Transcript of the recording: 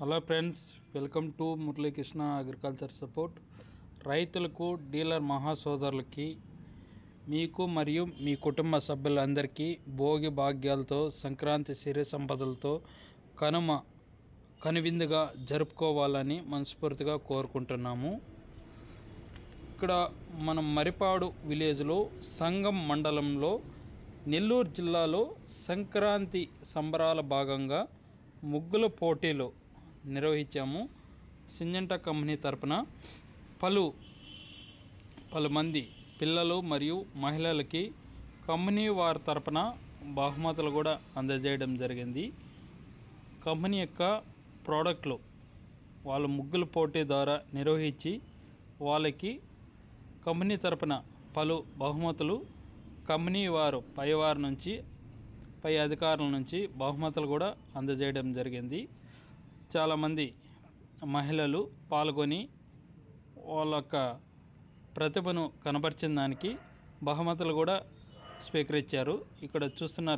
Hello friends welcome to Muralikrishna agriculture support. రైతులకు dealer మహాసోదరులకి మీకు మరియు మీ కుటుంబ సభ్యులందరికీ భోగి భాగ్యాలతో సంక్రాంతి సిరి సంపదలతో కనుమ కనువిందుగా జరుపుకోవాలని మనస్ఫూర్తిగా కోరుకుంటున్నాము. ఇక్కడ మనం మరిపాడు విలేజ్లో సంగం మండలంలో నెల్లూరు జిల్లాలో సంక్రాంతి సంబరాల భాగంగా ముగ్గుల పోటీలు నిర్వహించాము. సింజంటా కంపెనీ తరపున పలు పలు మంది పిల్లలు మరియు మహిళలకి కంపెనీ వారి తరపున బహుమతులు కూడా అందజేయడం జరిగింది. కంపెనీ యొక్క ప్రోడక్ట్లు వాళ్ళ ముగ్గుల పోటీ ద్వారా నిర్వహించి వాళ్ళకి కంపెనీ తరపున పలు బహుమతులు కంపెనీ వారు పైవారి నుంచి పై అధికారుల నుంచి బహుమతులు కూడా అందజేయడం జరిగింది. చాలామంది మహిళలు పాల్గొని వాళ్ళ యొక్క ప్రతిభను కనపరిచిన దానికి బహుమతులు కూడా స్వీకరించారు. ఇక్కడ చూస్తున్నారు